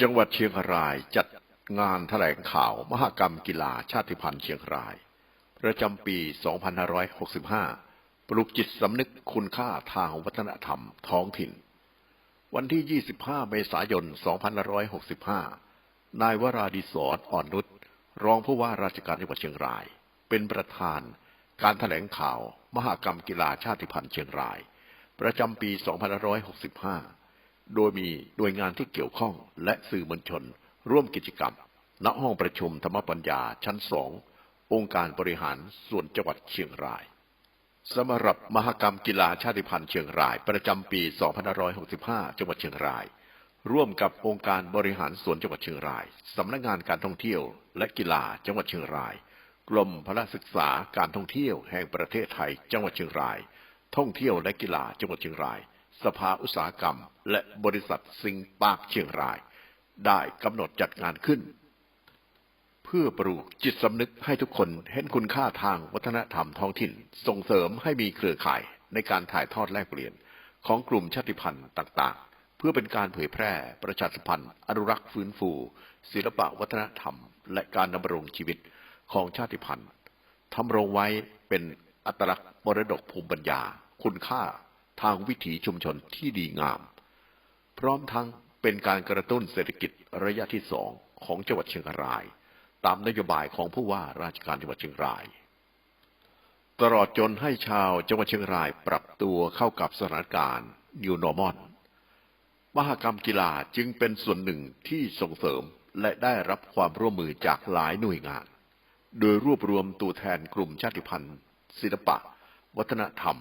จังหวัดเชียงรายจัดงานแถลงข่าวมหกรรมกีฬาชาติพันธุ์เชียงราย ประจำปี 2565 ปลุกจิตสำนึกคุณค่าทางวัฒนธรรมท้องถิ่น วันที่ 25 เมษายน 2565 นายวราดิศรอ่อนนุชรองผู้ว่าราชการจังหวัดเชียงราย เป็นประธานการแถลงข่าว มหกรรมกีฬาชาติพันธุ์เชียงราย ประจำปี 2565 โดยมีหน่วยงานที่เกี่ยวข้องและสื่อมวลชน ร่วมกิจกรรม ณ ห้องประชุมธรรมปัญญาชั้นสอง องค์การบริหารส่วนจังหวัดเชียงรายสำหรับมหกรรมกีฬาชาติพันธุ์เชียงราย ประจำปี 2565 จังหวัดเชียงราย ร่วมกับองค์การบริหารส่วนจังหวัดเชียงราย สำนักงานการท่องเที่ยวและกีฬาจังหวัดเชียงราย กรมพละศึกษาการท่องเที่ยวแห่งประเทศไทย จังหวัดเชียงราย ท่องเที่ยวและกีฬาจังหวัดเชียงราย สภาอุตสาหกรรม และบริษัทซิงปาร์คเชียงราย ได้กำหนดจัดงานขึ้น เพื่อปลูกจิตสำนึกให้ทุกคนเห็นคุณค่าทางวัฒนธรรมท้องถิ่น ส่งเสริมให้มีเครือข่ายในการถ่ายทอดแลกเปลี่ยน ของกลุ่มชาติพันธุ์ต่าง ๆ เพื่อเป็นการเผยแพร่ประชาสัมพันธ์ อนุรักษ์ฟื้นฟู ศิลปะวัฒนธรรม และการดำรงชีวิตของชาติพันธุ์ทำรงไว้เป็นอัตลักษณ์มรดกภูมิปัญญา คุณค่า ทางวิถีชุมชนที่ดีงาม พร้อมทั้งเป็นการกระตุ้นเศรษฐกิจระยะที่สองของจังหวัดเชียงราย ตามนโยบายของผู้ว่าราชการจังหวัดเชียงราย ตลอดจนให้ชาวจังหวัดเชียงรายปรับตัวเข้ากับสถานการณ์ New Normal มหกรรมกีฬาจึงเป็นส่วนหนึ่งที่ส่งเสริมและได้รับความร่วมมือจากหลายหน่วยงาน โดยรวบรวมตัวแทนกลุ่มชาติพันธุ์ ศิลปะ วัฒนธรรม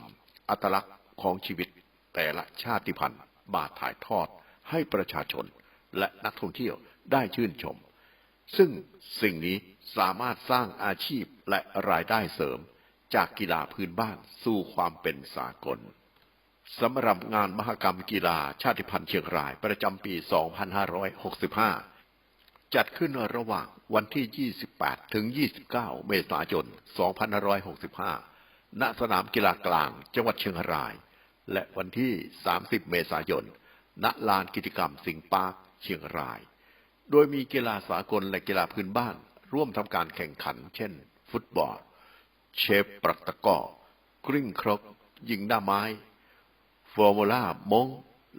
อัตลักษณ์ ของชีวิตแต่ละชาติพันธุ์บาถ่ายทอดให้ประชาชนและนักท่องเที่ยวได้ชื่นชม ซึ่งสิ่งนี้สามารถสร้างอาชีพและรายได้เสริม จากกีฬาพื้นบ้านสู่ความเป็นสากลสำหรับงานมหกรรมกีฬาชาติพันธุ์เชียงรายประจำปี 2565 จัดขึ้นระหว่างวันที่ 28 ถึง 29 เมษายน 2565 ณ สนามกีฬากลางจังหวัดเชียงราย และวันที่ 30 เมษายน ณ ลานกิจกรรมสิงปาร์คเชียงราย โดยมีกีฬาสากลและกีฬาพื้นบ้าน ร่วมทำการแข่งขัน เช่น ฟุตบอล เชฟปรักตะก้อกริ่งครก ยิงหน้าไม้ ฟอร์มูล่ามง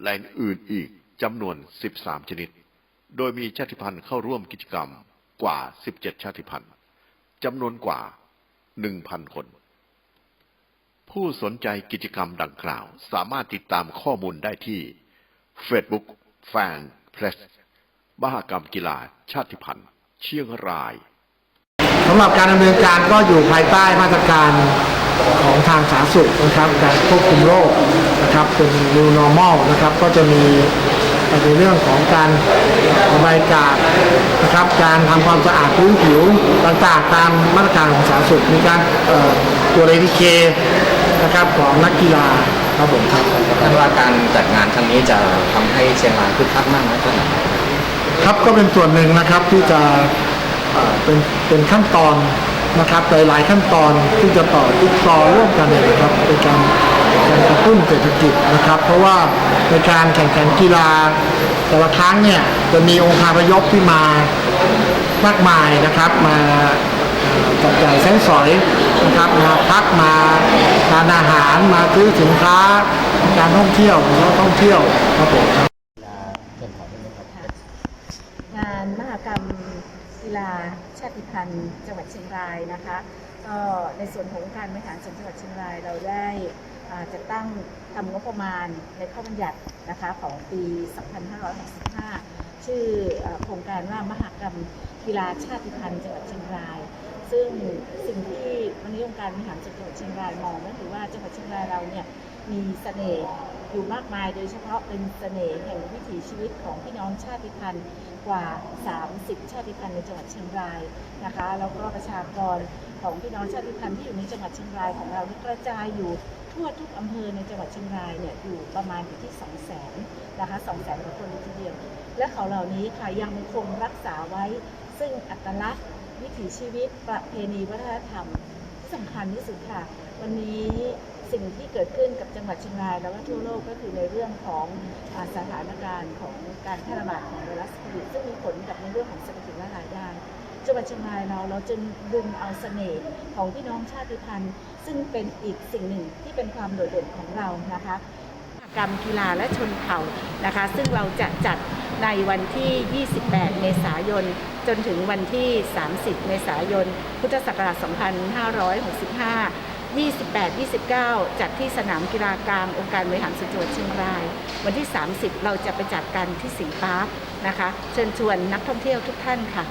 และอื่นอีกจำนวน 13 ชนิด โดยมีชาติพันธุ์เข้าร่วมกิจกรรมกว่า 17 ชาติพันธุ์จำนวนกว่า 1,000 คน ผู้สนใจกิจกรรมดังกล่าว สามารถติดตามข้อมูลได้ที่ Facebook Fan p l e s มหกรรมกีฬาชาติพันธุ์ เชียงรายสำหรับการดำเนินการก็อยู่ภายใต้มาตรการของทางสาธารณสุขนะครับ การควบคุมโรคนะครับเป็น new normal นะครับก็จะมีในเรื่องของการระบายอากาศนะครับ การทำความสะอาดพื้นผิวต่างๆ ตามมาตรการของสาธารณสุขมีการตรวจเอทีเค นะครับของนักกีฬาครับผมครับท่านว่าการจัดงานครั้งนี้จะทำให้เชียงรายคึกคักมากน้อยแค่ไหนครับก็เป็นส่วนหนึ่งนะครับที่จะเอ่อเป็นเป็นขั้นตอนนะครับหลายๆขั้นตอนที่จะต่อจิ๊กซอว์ร่วมกันเนี่ยนะครับเป็นการการกระตุ้นเศรษฐกิจนะครับ เพราะว่าในการแข่งขันกีฬา แต่ละครั้งเนี่ยจะมีองค์คาพยพที่มามากมายนะครับมาเอ่อ จับจ่ายใช้สอยนะครับมาพักมาทานอาหารมาซื้อสินค้า การท่องเที่ยวแล้วท่องเที่ยวครับผมครับงานมหกรรมกีฬาชาติพันธุ์จังหวัดเชียงรายนะคะก็ในส่วนของการบริหารส่วนจังหวัดเชียงรายเราได้อ่าจัดตั้งทำงบประมาณในข้อบัญญัตินะคะของปี 2565 ชื่อโครงการว่ามหากรรมกีฬาชาติพันธุ์จังหวัดเชียงราย ซึ่งสิ่งที่วันนี้องค์การบริหารจังหวัดเชียงรายมองก็คือว่าจังหวัดเชียงรายเราเนี่ยมีเสน่ห์อยู่มากมายโดยเฉพาะเป็นเสน่ห์แห่งวิถีชีวิตของพี่น้องชาติพันธุ์กว่า 30 ชาติพันธุ์ในจังหวัดเชียงรายนะคะแล้วก็ประชากรของพี่น้องชาติพันธุ์ที่อยู่ในจังหวัดเชียงรายของเรานี่กระจายอยู่ ทั่วทุกอำเภอในจังหวัดเชียงรายเนี่ยอยู่ประมาณอยู่ที่2 0 0 0 0 0นะคะ2 0 0 0 0กว่าคนเลยทีเดียว และเขาเหล่านี้ค่ะยังคงรักษาไว้ ซึ่งอัตลักษณ์ วิถีชีวิต ประเพณีวัฒนธรรม ที่สำคัญที่สุดค่ะ วันนี้สิ่งที่เกิดขึ้นกับจังหวัดเชียงราย แล้วก็ทั่วโลกก็คือในเรื่องของสถานการณ์ของการแพร่ระบาดของไวรัสโควิดซึ่งมีผลกับในเรื่องของเศรษฐกิจและรายได้ จังหวัดเชียงรายเราเราจึงดึงเอาเสน่ห์ของพี่น้องชาติพันธุ์ ซึ่งเป็นอีกสิ่งหนึ่งที่เป็นความโดดเด่นของเรานะคะกรรมกีฬาและชนเผ่านะคะ ซึ่งเราจะจัดในวันที่ 28 เมษายน จนถึงวันที่ 30 เมษายน พุทธศักราช 2565 28 29 จัดที่สนามกีฬากลางองค์การบริหารส่วนจังหวัดเชียงราย วันที่ 30 เราจะไปจัดกันที่สิงห์ปาร์คนะคะ เชิญชวนนักท่องเที่ยวทุกท่านค่ะ